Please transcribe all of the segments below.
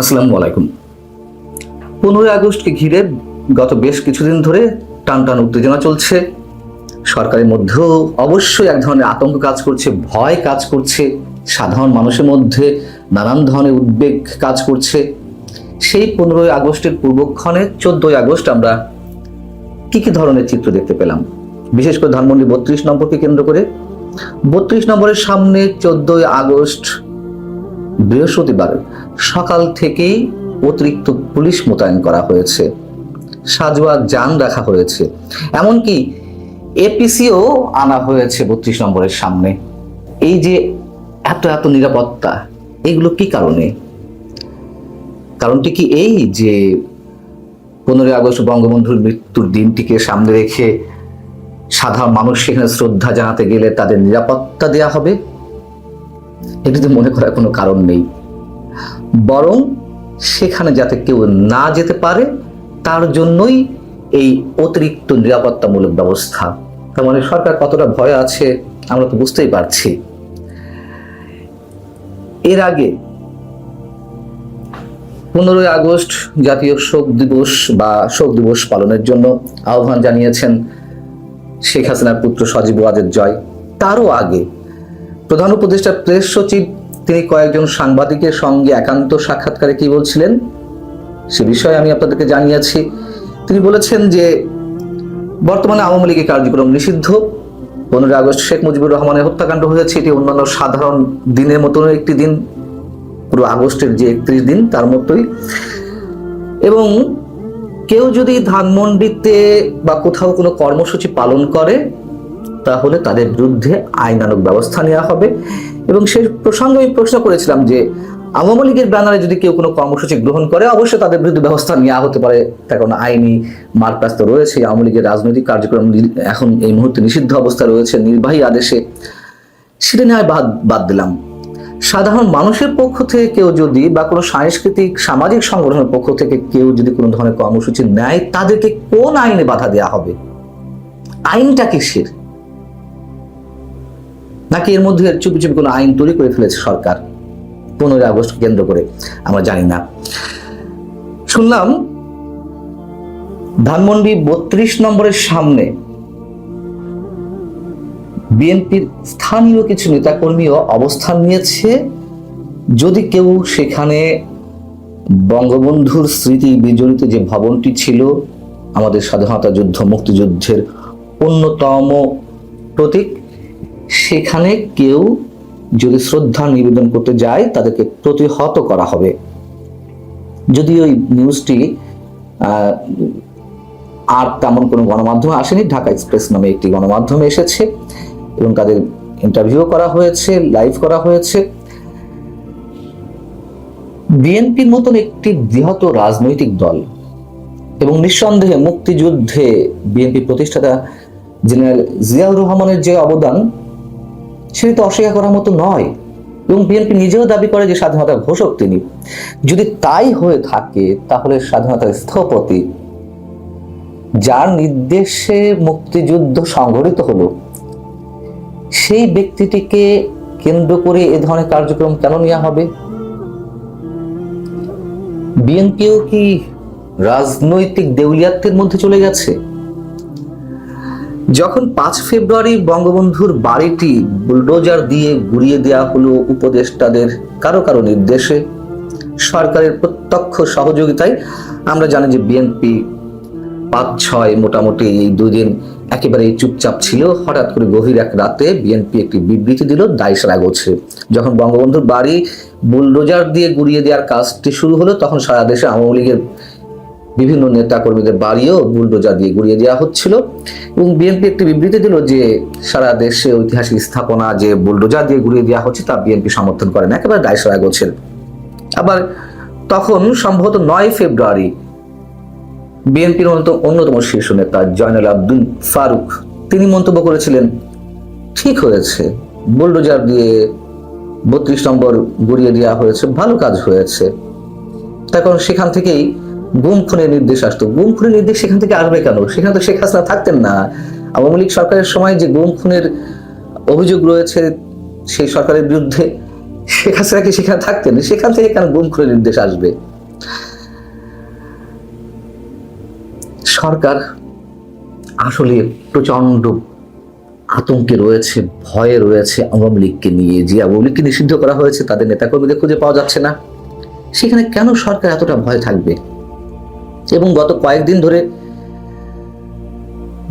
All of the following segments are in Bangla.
আসসালামু আলাইকুম। পনেরোই আগস্টকে ঘিরে গত বেশ কিছুদিন ধরে টান টান উত্তেজনা চলছে। সরকারের মধ্যেও অবশ্যই এক ধরনের আতঙ্ক কাজ করছে, ভয় কাজ করছে, সাধারণ মানুষের মধ্যে নানান ধরনের উদ্বেগ কাজ করছে। সেই পনেরোই আগস্টের পূর্বক্ষণে চোদ্দই আগস্ট আমরা কি কি ধরনের চিত্র দেখতে পেলাম? বিশেষ করে ধানমন্ডি বত্রিশ নম্বরকে কেন্দ্র করে। বত্রিশ নম্বরের সামনে চোদ্দই আগস্ট বৃহস্পতিবার সকাল থেকেই অতিরিক্ত পুলিশ মোতায়েন করা হয়েছে। সাজোয়া যান রাখা হয়েছে। এমনকি এপিসিও আনা হয়েছে বত্রিশ নম্বরের সামনে। এই যে এত এত নিরাপত্তা, এগুলো কি কারণে? কারণটি কি এই যে পনেরোই আগস্ট বঙ্গবন্ধুর মৃত্যুর দিনটিকে সামনে রেখে সাধারণ মানুষ সেখানে শ্রদ্ধা জানাতে গেলে তাদের নিরাপত্তা দেয়া হবে? এটিতে মনে করার কোনো কারণ নেই। বরং সেখানে যাতে কেউ না যেতে পারে, তার জন্যই এই অতিরিক্ত নিরাপত্তামূলক ব্যবস্থা। তার মানে সরকার কতটা ভয় আছে, আমরা তো বুঝতেই পারছি। এর আগে পনেরোই আগস্ট জাতীয় শোক দিবস বা শোক দিবস পালনের জন্য আহ্বান জানিয়েছেন শেখ হাসিনার পুত্র সজীব ওয়াজেদ জয়। তারও আগে প্রধান উপদেষ্টা প্রেস সচিব, তিনি কয়েকজন সাংবাদিকের সঙ্গে একান্ত সাক্ষাৎকারে কি বলছিলেন? সে বিষয়ে আমি আপনাদেরকে জানিয়েছি। তিনি বলেছেন যে, বর্তমানে আওয়ামী লীগের কার্যক্রম নিষিদ্ধ। পনেরোই আগস্ট শেখ মুজিবুর রহমানের হত্যাকাণ্ড হয়েছে। এটি অন্যান্য সাধারণ দিনের মতন একটি দিন। পুরো আগস্টের যে একত্রিশ দিন, তার মতোই। এবং কেউ যদি ধানমন্ডিতে বা কোথাও কোনো কর্মসূচি পালন করে তাহলে তাদের বিরুদ্ধে আইনানুগ ব্যবস্থা নেওয়া হবে। এবং সেই প্রসঙ্গে আমি প্রশ্ন করেছিলাম যে, আওয়ামী লীগের ব্যানারে যদি কেউ কোনো কর্মসূচি গ্রহণ করে, অবশ্যই তাদের বিরুদ্ধে ব্যবস্থা নেওয়া হতে পারে। তার কারণ আইনি মার্কাস তো রয়েছে, আওয়ামী লীগের রাজনৈতিক কার্যক্রম এখন এই মুহূর্তে নিষিদ্ধ অবস্থা রয়েছে, নির্বাহী আদেশে। সেটা নিয়ে বাদ বাদ দিলাম। সাধারণ মানুষের পক্ষ থেকে কেউ যদি বা কোনো সাংস্কৃতিক, সামাজিক সংগঠনের পক্ষ থেকে কেউ যদি কোনো ধরনের কর্মসূচি নেয়, তাদেরকে কোন আইনে বাধা দেওয়া হবে? আইনটা কিসের? নাকি এর মধ্যে চুপি চুপি কোনো আইন তৈরি করে ফেলেছে সরকার? পনেরোই আগস্ট কেন্দ্র করে, আমরা জানি না। শুনলাম, ধানমন্ডি বত্রিশ নম্বরের সামনে বিএনপির স্থানীয় কিছু নেতাকর্মীও অবস্থান নিয়েছে। যদি কেউ সেখানে বঙ্গবন্ধুর স্মৃতি বিজড়িত যে ভবনটি ছিল, আমাদের স্বাধীনতা যুদ্ধ, মুক্তিযুদ্ধের অন্যতম প্রতীক সেখানে কেউ যদি শ্রদ্ধা নিবেদন করতে যায়, তাদেরকে প্রতিহত করা হবে। যদি ওই নিউজটি আর তেমন কোনো গণমাধ্যমে আসেনি, ঢাকা এক্সপ্রেস নামে একটি গণমাধ্যমে এসেছে এবং তাদের ইন্টারভিউ করা হয়েছে লাইভ করা হয়েছে। বিএনপির মতন একটি বৃহৎ রাজনৈতিক দল এবং নিঃসন্দেহে মুক্তিযুদ্ধে বিএনপি প্রতিষ্ঠাতা জেনারেল জিয়াউর রহমানের যে অবদান সেটি তো অস্বীকার করার মতো নয়। এবং বিএনপি নিজেও দাবি করে যে স্বাধীনতার ঘোষক তিনি। যদি তাই হয়ে থাকে, তাহলে স্বাধীনতার স্থপতি, যার নির্দেশে মুক্তিযুদ্ধ সংঘটিত হলো, সেই ব্যক্তিটিকে কেন্দ্র করে এ ধরনের কার্যক্রম কেন নেওয়া হবে? বিএনপিও কি রাজনৈতিক দেউলিয়াত্বের মধ্যে চলে গেছে? যখন পাঁচ ফেব্রুয়ারি বঙ্গবন্ধুর বাড়িটি বুলডোজার দিয়ে গুড়িয়ে দেওয়া হলো উপদেষ্টাদের কারও কারও নির্দেশে, সরকারের প্রত্যক্ষ সহযোগিতায় আমরা জানি যে বিএনপি পাঁচ ছয় মোটামুটি এই দুদিন একেবারে চুপচাপ ছিল। হঠাৎ করে গভীর এক রাতে বিএনপি একটি বিবৃতি দিল দায়সারা গোছে। যখন বঙ্গবন্ধুর বাড়ি বুলডোজার দিয়ে গুড়িয়ে দেওয়ার কাজটি শুরু হলো, তখন সারা দেশে আওয়ামী লীগের বিভিন্ন নেতা কর্মীদের বাড়িও বুলডোজার দিয়ে গুড়িয়ে দেওয়া হচ্ছিল। এবং বিএনপি একটি বিবৃতি দিল যে, সারা দেশে ঐতিহাসিক স্থাপনা যে বুলডোজার দিয়ে গুড়িয়ে দেওয়া হচ্ছে, তা বিএনপি সমর্থন করে না, একেবারে দায়সারা গোছের। আবার তখন সম্ভবত নয় ফেব্রুয়ারি বিএনপির অন্যতম শীর্ষ নেতা জয়নাল আব্দুল ফারুক, তিনি মন্তব্য করেছিলেন, ঠিক হয়েছে, বুলডোজার দিয়ে বত্রিশ নম্বর গুড়িয়ে দেওয়া হয়েছে, ভালো কাজ হয়েছে। তখন সেখান থেকেই গুম খুনের নির্দেশ আসতো। গুম খুনের নির্দেশ সেখান থেকে আসবে কেন? সেখানে তো শেখ হাসিনা থাকতেন না। আওয়ামী লীগ সরকারের সময় যে গুম খুনের অভিযোগ রয়েছে সেই সরকারের বিরুদ্ধে, শেখ হাসিনা কি সেখানে থাকতেন? সেখান থেকে কেন গুম খুনের নির্দেশ আসবে? সরকার আসলে প্রচণ্ড আতঙ্কে রয়েছে, ভয়ে রয়েছে আওয়ামী লীগকে নিয়ে। যে আওয়ামী লীগকে নিষিদ্ধ করা হয়েছে, তাদের নেতাকর্মীদের খুঁজে পাওয়া যাচ্ছে না। সেখানে কেন সরকার এতটা ভয় থাকবে? এবং গত কয়েকদিন ধরে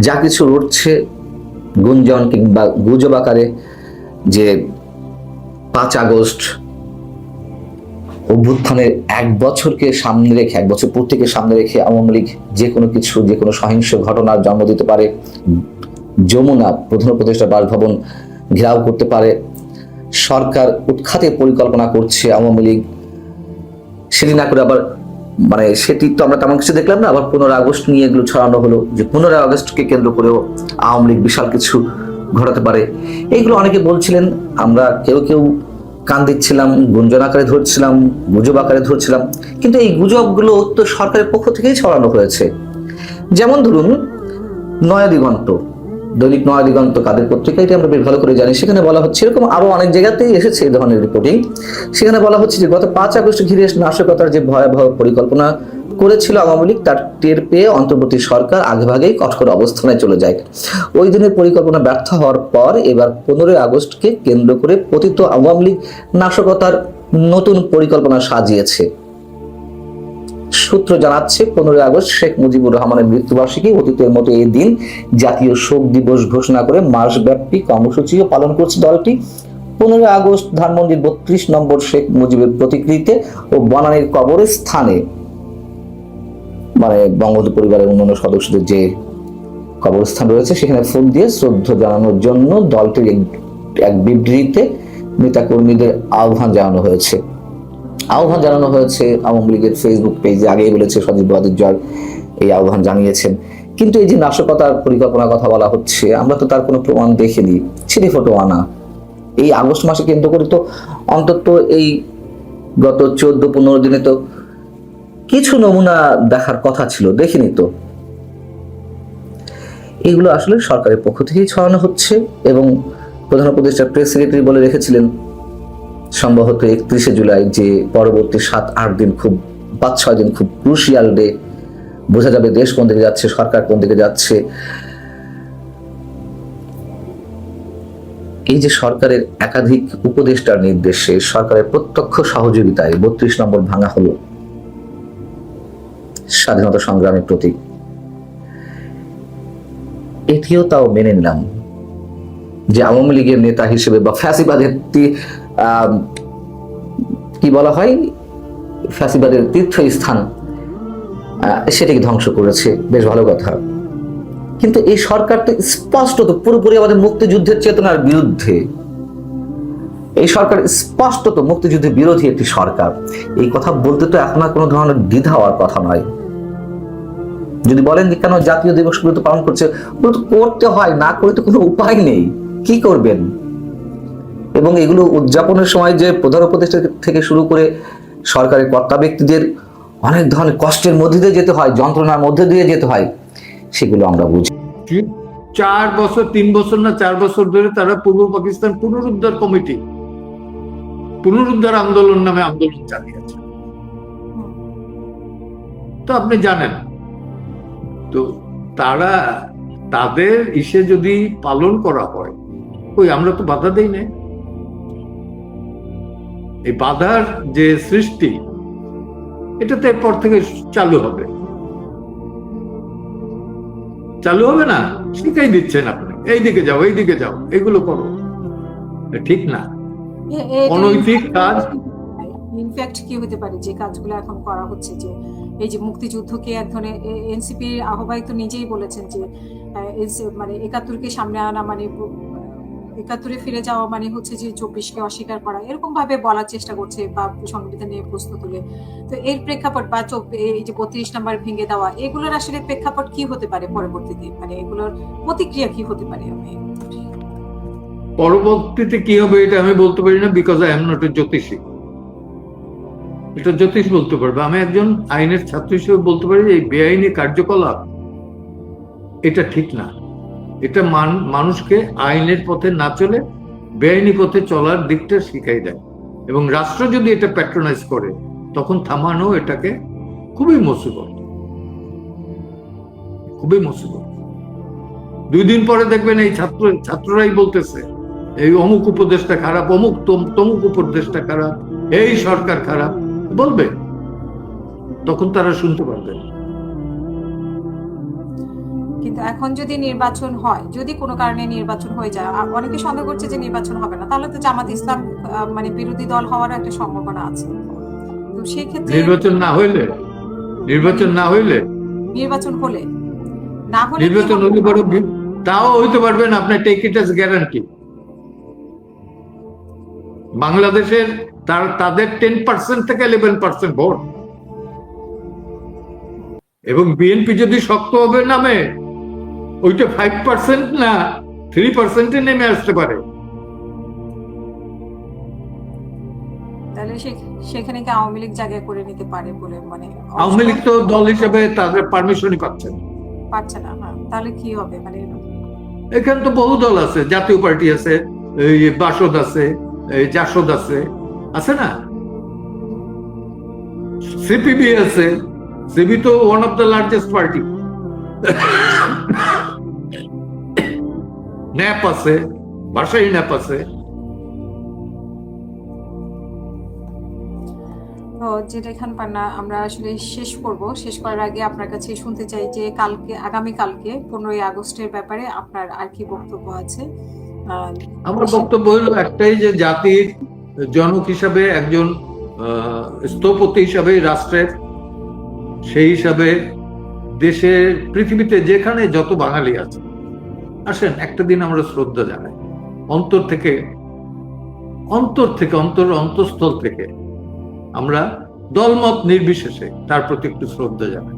যা কিছু রটছে গুঞ্জন কিংবা গুজব আকারে যে পাঁচ আগস্ট অভ্যুত্থানের এক বছরকে সামনে রেখে, এক বছর পূর্তিকে সামনে রেখে আওয়ামী লীগ যে কোনো কিছু, যে কোনো সহিংস ঘটনার জন্ম দিতে পারে, যমুনা প্রধান উপদেষ্টা বাসভবন ঘেরাও করতে পারে, সরকার উৎখাতে পরিকল্পনা করছে আওয়ামী লীগ, সেটি না করে আবার মানে সেটি তো আমরা তেমন কিছু দেখলাম না, আবার পনেরো আগস্ট নিয়ে এগুলো ছড়ানো হলো যে পনেরো আগস্টকে কেন্দ্র করেও আওয়ামী লীগ বিশাল কিছু ঘটাতে পারে। এইগুলো অনেকে বলছিলেন, আমরা কেউ কেউ কান দিচ্ছিলাম, গুঞ্জন আকারে ধরছিলাম, গুজব আকারে ধরছিলাম, কিন্তু এই গুজবগুলো তো সরকারের পক্ষ থেকেই ছড়ানো হয়েছে। যেমন ধরুন, নয়া দিগন্ত। দৈনিক নয়া দিগন্ত কাদের পত্রিকা, এটি আমরা বেশ ভালো করে জানি। সেখানে বলা হচ্ছে, এরকম আরও অনেক জায়গাতেই এসেছে এই ধরনের রিপোর্টিং সেখানে বলা হচ্ছে যে, গত পাঁচ আগস্ট ঘিরে নাশকতার যে ভয়াবহ পরিকল্পনা করেছিল আওয়ামী লীগ, তার টের পেয়ে অন্তর্বর্তী সরকার আগেভাগেই কঠোর অবস্থানে চলে যায়। ওই দিনের পরিকল্পনা ব্যর্থ হওয়ার পর এবার পনেরোই আগস্টকে কেন্দ্র করে পতিত আওয়ামী লীগ নাশকতার নতুন পরিকল্পনা সাজিয়েছে। সূত্র জানাচ্ছে, পনেরোই আগস্ট শেখ মুজিবুর রহমানের মৃত্যুবার্ষিকী অতীতের মতো এই দিন জাতীয় শোক দিবস ঘোষণা করে মাসব্যাপী কর্মসূচিও পালন করছে দলটি। পনেরোই আগস্ট ধানমন্ডির বত্রিশ নম্বর শেখ মুজিবের প্রতিকৃতিতে ও বনানীর কবরের স্থানে মানে বঙ্গবন্ধু পরিবারের অন্যান্য সদস্যদের যে কবরস্থান রয়েছে, সেখানে ফুল দিয়ে শ্রদ্ধা জানানোর জন্য দলটির এক- বিবৃতিতে নেতাকর্মীদের আহ্বান জানানো হয়েছে। আহ্বান জানানো হয়েছে আওয়ামী লীগের ফেসবুক পেজে আগেই বলেছে সজীব বাদির জয় এই আহ্বান জানিয়েছেন। কিন্তু এই যে নাশকতার পরিকল্পনার কথা বলা হচ্ছে, আমরা তো তার কোনো প্রমাণ দেখিনি। ছিঁড়ে ফটো আনা। এই আগস্ট মাসে কেন্দ্র করে তো অন্তত এই গত চোদ্দ পনেরো দিনে তো কিছু নমুনা দেখার কথা ছিল, দেখিনি তো। এগুলো আসলে সরকারের পক্ষ থেকেই ছড়ানো হচ্ছে এবং প্রধান উপদেষ্টা প্রেস সেক্রেটারি বলে রেখেছিলেন সম্ভবত একত্রিশে জুলাই যে পরবর্তী সাত, আট দিন খুব, পাঁচ, ছয় দিন খুব ক্রুশিয়াল ডে বোঝা যাবে দেশ কোন দিকে যাচ্ছে, সরকার কোন দিকে যাচ্ছে। এই যে সরকারের একাধিক উপদেষ্টার নির্দেশে সরকারের প্রত্যক্ষ সহযোগিতায় বত্রিশ নম্বর ভাঙা হলো স্বাধীনতা সংগ্রামের প্রতীক। এটিও তাও মেনে নিলাম যে আওয়ামী লীগের নেতা হিসেবে বা ফ্যাসিবাদের কি বলা হয়? ফ্যাসিবাদের তীর্থস্থান সেটাকে ধ্বংস করেছে। বেশ ভালো কথা। কিন্তু এই সরকার তো স্পষ্টত পুরোপুরি আমাদের মুক্তিযুদ্ধের চেতনার বিরুদ্ধে। এই সরকার স্পষ্টত মুক্তিযুদ্ধের বিরোধী একটি সরকার। এই কথা বলতে তো এখন আর কোনো ধরনের দ্বিধা হওয়ার কথা নয়। যদি বলেন যে কেন জাতীয় দিবসগুলো তো পালন করছে, ওগুলো তো করতে হয়, না করে তো কোনো উপায় নেই। কি করবেন? এবং এগুলো উদযাপনের সময় যে প্রধান উপদেষ্টা থেকে শুরু করে সরকারের কর্তা ব্যক্তিদের অনেক ধরনের কষ্টের মধ্যে দিয়ে যেতে হয়, যন্ত্রণার মধ্যে দিয়ে যেতে হয়, সেগুলো আমরা বুঝি। চার বছর, তিন বছর না চার বছর ধরে তারা পূর্ব পাকিস্তান পুনরুদ্ধার কমিটি, পুনরুদ্ধার আন্দোলন নামে আন্দোলন চালিয়েছে। তো আপনি জানেন, তো তারা তাদের ইসে যদি পালন করা হয়, ওই আমরা তো বাধা দেই না এই বাধার যে সৃষ্টি এটা তো এরপর থেকে চালু হবে। চালু হবে না শিখাই দিচ্ছেন আপনি। এইদিকে যাও এইদিকে যাও এগুলো করো। ঠিক না। অনৈতিক কাজ। ইনফ্যাক্ট কি হতে পারে? যে কাজগুলো এখন করা হচ্ছে যে এই যে মুক্তিযুদ্ধকে এক ধরনের এনসিপির আহ্বায়ক তো নিজেই বলেছেন যে মানে একাত্তরকে সামনে আনা মানে একাত্তরে ফিরে যাওয়া মানে হচ্ছে যে চব্বিশকে অস্বীকার করা। এরকম ভাবে বলার চেষ্টা করছে বা সংবিধান নিয়ে প্রশ্ন তুলে। তো এর প্রেক্ষাপট বা এই যে বত্রিশ নাম্বার ভেঙে দেওয়া, এগুলোর আসলে প্রেক্ষাপট কি হতে পারে পরবর্তীতে? মানে এগুলোর প্রতিক্রিয়া কি হতে পারে? আমি পরবর্তীতে কি হবে এটা আমি বলতে পারি না because I am not a জ্যোতিষী। এটা জ্যোতিষ বলতে পারবে। আমি একজন আইনের ছাত্র হিসেবে বলতে পারি যে এই বেআইনি কার্যকলাপ, এটা ঠিক না। এটা মানুষকে আইনের পথে না চলে, বেআইনি পথে চলার দিকটা শিখাই দেয়। এবং রাষ্ট্র যদি এটা প্যাট্রোনাইজ করে, তখন থামানো এটাকে খুবই মুসিবত। খুবই মুসিবত। দুই দিন পরে দেখবেন এই ছাত্র, ছাত্ররাই বলতেছে, এই অমুক উপদেশটা খারাপ, অমুক তমুক উপদেশটা খারাপ, এই সরকার খারাপ। বলবে। তখন তারা শুনতে পারবেন কিন্তু এখন যদি নির্বাচন হয় যদি কোনো কারণে নির্বাচন হয়ে যায় আর অনেকে সন্দেহ করছে যে নির্বাচন হবে না। তাহলে তো জামাত ইসলাম মানে বিরোধী দল হওয়ার একটা সম্ভাবনা আছে। তো সেই ক্ষেত্রে নির্বাচন না হইলে? নির্বাচন না হইলে? নির্বাচন হলে? না হলে নির্বাচন হলে বড় তাও হইতে পারবেন আপনার টেক ইট এস গ্যারান্টি বাংলাদেশের তার তাদের টেন পার্সেন্ট থেকে ইলেভেন পার্সেন্ট ভোট। এবং বিএনপি যদি শক্ত হবে নামে ওইটা ফাইভ পার্সেন্ট না থ্রি পার্সেন্টে নেমে আসতে পারে। তাহলে সেখানে কি আওয়ামী লীগ জায়গায় করে নিতে পারে বলে মানে আওয়ামী লীগ তো দল হিসেবে তাদের পারমিশনই পাচ্ছে না। পারছে না হ্যাঁ। তাহলে কি হবে মানে? এখানে তো বহু দল আছে জাতীয় পার্টি আছে এই বাসদ আছে এই জাসদ আছে আছে না? সিপিবি আছে সিপি তো one of the largest party NAP আছে ভাষাই ন্যাপ আছে তো যেটা এখান পান্না আমরা আসলে শেষ করব। শেষ করার আগে আপনার কাছে শুনতে চাই যে কালকে আগামী কালকে পনেরোই আগস্টের ব্যাপারে আপনার আর কি বক্তব্য আছে? আমার বক্তব্য হলো একটাই যে জাতির জনক হিসাবে একজন স্থপতি হিসাবে রাষ্ট্রের সেই হিসাবে দেশের পৃথিবীতে যেখানে যত বাঙালি আছে, আসেন, একটা দিন আমরা শ্রদ্ধা জানাই। অন্তর থেকে অন্তর থেকে, অন্তর, অন্তঃস্থল থেকে আমরা দলমত নির্বিশেষে তার প্রতি একটু শ্রদ্ধা জানাই।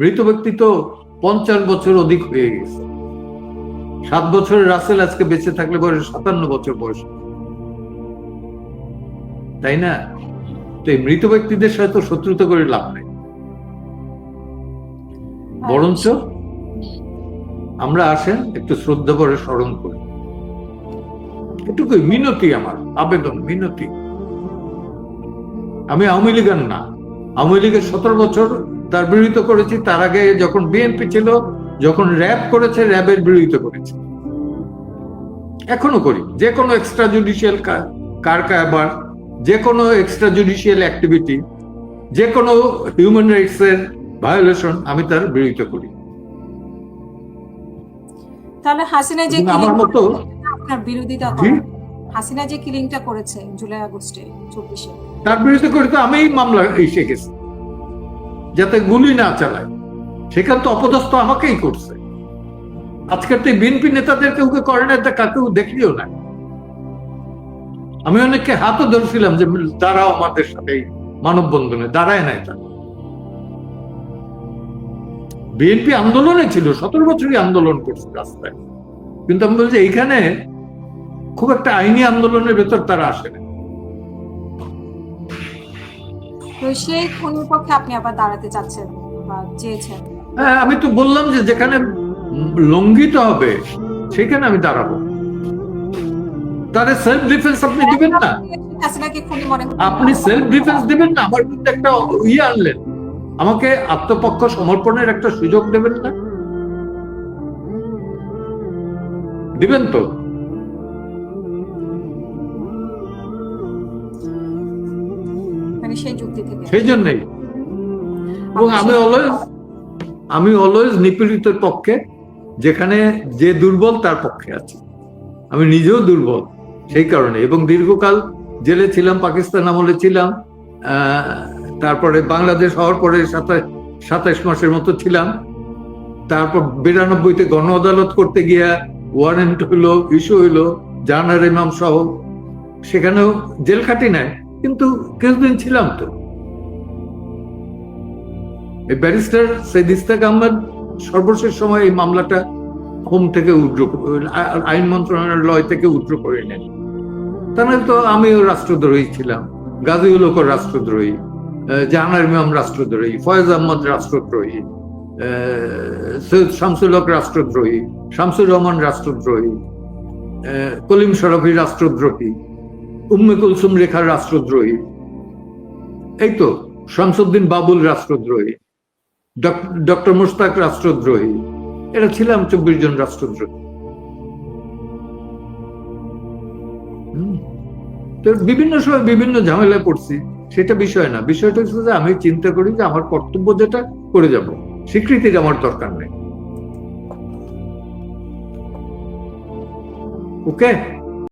মৃত ব্যক্তি তো পঞ্চাশ বছর অধিক হয়ে গেছে। সাত বছরের রাসেল আজকে বেঁচে থাকলে বয়স সাতান্ন বছর বয়স। তাই না? তো এই মৃত ব্যক্তিদের সাথে শত্রুতা করে লাভ নেই। বরঞ্চ আমরা আসেন একটু শ্রদ্ধা করে স্মরণ করি। এটুকুই মিনতি আমার, আবেদন, মিনতি। আমি আওয়ামী লীগের না। আওয়ামী লীগের সতেরো বছর তার বিরোধিতা করেছি, তার আগে যখন বিএনপি ছিল, যখন র্যাব করেছে, র্যাবের বিরোধিতা করেছি। এখনও করি। যে কোনো এক্সট্রা জুডিশিয়াল কার কারবার যে কোনো এক্সট্রা জুডিশিয়াল অ্যাক্টিভিটি যে কোনো হিউম্যান রাইটস এর ভায়োলেশন আমি তার বিরোধিতা করি। তাহলে হাসিনা যে আমার মতো আপনার বিরোধিতা? হাসিনা যে কিলিংটা করেছে জুলাই আগস্টে চব্বিশে। তার বিরুদ্ধে করে তো আমি মামলা এসে গেছি। যাতে গুলি না চালায়। সেখানে তো অপদস্থ আমাকেই করছে। আজকের তো বিএনপি নেতাদের কেউ কেউ করে না কাকেও দেখলিও না। আমি অনেককে হাতও ধরছিলাম যে দাঁড়াও আমাদের সাথে মানববন্ধনে দাঁড়ায় নাই তা বিএনপি আন্দোলনে ছিল সতেরো বছরই আন্দোলন করছে রাস্তায়। কিন্তু আমি বলছি এইখানে খুব একটা আইনি আন্দোলনের ভেতর তারা আসে না। তো সেই খুনের পক্ষে আপনি আবার দাঁড়াতে চাচ্ছেন বা চেয়েছেন? হ্যাঁ আমি তো বললাম যে যেখানে লঙ্ঘিত হবে সেখানে আমি দাঁড়াবো। তাহলে সেলফ ডিফেন্স আপনি দিবেন না? করেন? আপনি সেলফ ডিফেন্স দিবেন না? আমার বিরুদ্ধে একটা ইয়ে আনলেন। আমাকে আত্মপক্ষ সমর্পণের একটা সুযোগ দেবেন না? দিবেন তো। মানে সেই জন্যই। এবং আমি অলওয়েজ আমি অলওয়েজ নিপীড়িতের পক্ষে যেখানে যে দুর্বল তার পক্ষে আছি। আমি নিজেও দুর্বল সেই কারণে। এবং দীর্ঘকাল জেলে ছিলাম পাকিস্তান আমলে ছিলাম আহ, তারপরে বাংলাদেশ হওয়ার পরে সাতাশ সাতাশ মাসের মতো ছিলাম। তারপর বিরানব্বইতে গণ আদালত করতে গিয়া ওয়ারেন্ট হইল ইস্যু হইল জাহানার ইমাম সহ। সেখানেও জেল খাটি নাই, কিন্তু কিছুদিন ছিলাম তো। এই ব্যারিস্টার সৈয়দ ইস্তাক আহমদ সর্বশেষ সময় এই মামলাটা হোম থেকে উদ্র, আইন মন্ত্রণালয় থেকে উদ্র করে নেন। তাহলে তো আমিও রাষ্ট্রদ্রোহী ছিলাম গাজীউল হক রাষ্ট্রদ্রোহী। জাহানার ইমাম রাষ্ট্রদ্রোহী, ফয়েজ আহমদ রাষ্ট্রদ্রোহী সৈয়দ শামসুল হক রাষ্ট্রদ্রোহী, শামসুর রহমান রাষ্ট্রদ্রোহী কলিম শরফি রাষ্ট্রদ্রোহী, উম্মে কুলসুম রেখার রাষ্ট্রদ্রোহী, এই তো শামসুদ্দিন বাবুল রাষ্ট্রদ্রোহী ডক্টর মুশতাক রাষ্ট্রদ্রোহী, এরা ছিলাম চব্বিশ জন রাষ্ট্রদ্রোহী। তো বিভিন্ন সময় বিভিন্ন ঝামেলায় পড়ছি সেটা বিষয় না। বিষয়টা হচ্ছে যে আমি চিন্তা করি যে আমার কর্তব্য যেটা, করে যাব। স্বীকৃতির আমার দরকার নেই। ওকে?